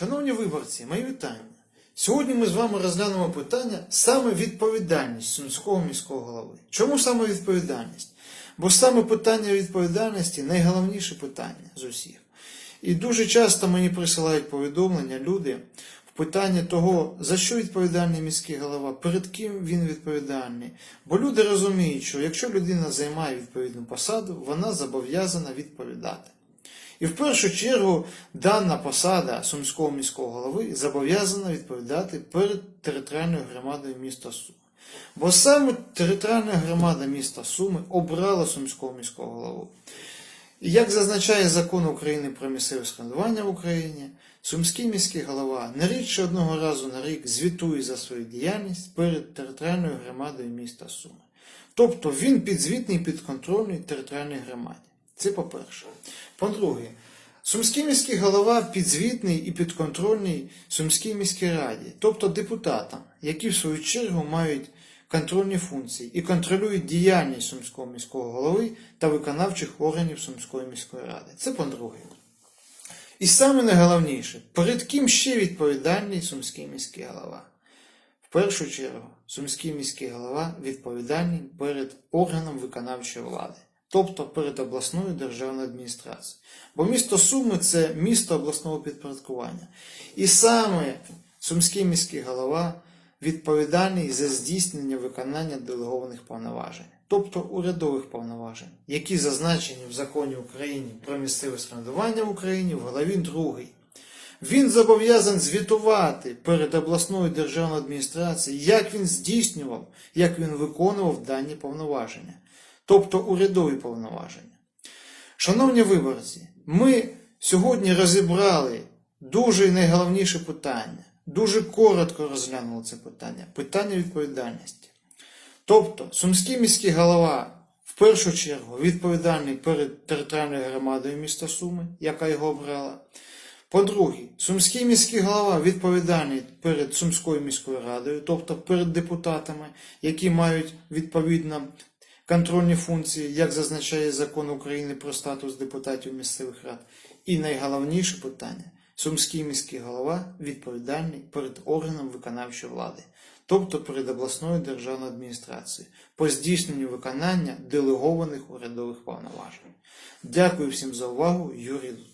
Шановні виборці, мої вітання. Сьогодні ми з вами розглянемо питання саме відповідальність Сумського міського голови. Чому саме відповідальність? Бо саме питання відповідальності найголовніше питання з усіх. І дуже часто мені присилають повідомлення люди в питанні того, за що відповідальний міський голова, перед ким він відповідальний. Бо люди розуміють, що якщо людина займає відповідну посаду, вона зобов'язана відповідати. І в першу чергу дана посада сумського міського голови зобов'язана відповідати перед територіальною громадою міста Суми. Бо саме територіальна громада міста Суми обрала сумського міського голову. І як зазначає закон України про місцеве самоврядування в Україні, сумський міський голова не рідше одного разу на рік звітує за свою діяльність перед територіальною громадою міста Суми. Тобто він підзвітний підконтрольний територіальній громаді. Це по-перше. По-друге, Сумський міський голова підзвітний і підконтрольний Сумській міській раді, тобто депутатам, які в свою чергу мають контрольні функції і контролюють діяльність Сумського міського голови та виконавчих органів Сумської міської ради. Це по-друге. І саме найголовніше, перед ким ще відповідальний Сумський міський голова? В першу чергу, Сумський міський голова відповідальний перед органом виконавчої влади, тобто перед обласною державною адміністрацією. Бо місто Суми це місто обласного підпорядкування. І саме Сумський міський голова відповідальний за здійснення виконання делегованих повноважень, тобто урядових повноважень, які зазначені в законі України про місцеве самоврядування в Україні в голові 2. Він зобов'язаний звітувати перед обласною державною адміністрацією, як він здійснював, як він виконував дані повноваження, тобто урядові повноваження. Шановні виборці, ми сьогодні розібрали дуже найголовніше питання, дуже коротко розглянули це питання питання відповідальності. Тобто, Сумський міський голова в першу чергу відповідальний перед територіальною громадою міста Суми, яка його обрала. По-друге, Сумський міський голова відповідальний перед Сумською міською радою, тобто перед депутатами, які мають відповідно контрольні функції, як зазначає закон України про статус депутатів місцевих рад. І найголовніше питання Сумський міський голова відповідальний перед органом виконавчої влади, тобто перед обласною державною адміністрацією, по здійсненню виконання делегованих урядових повноважень. Дякую всім за увагу, Юрій Луценко.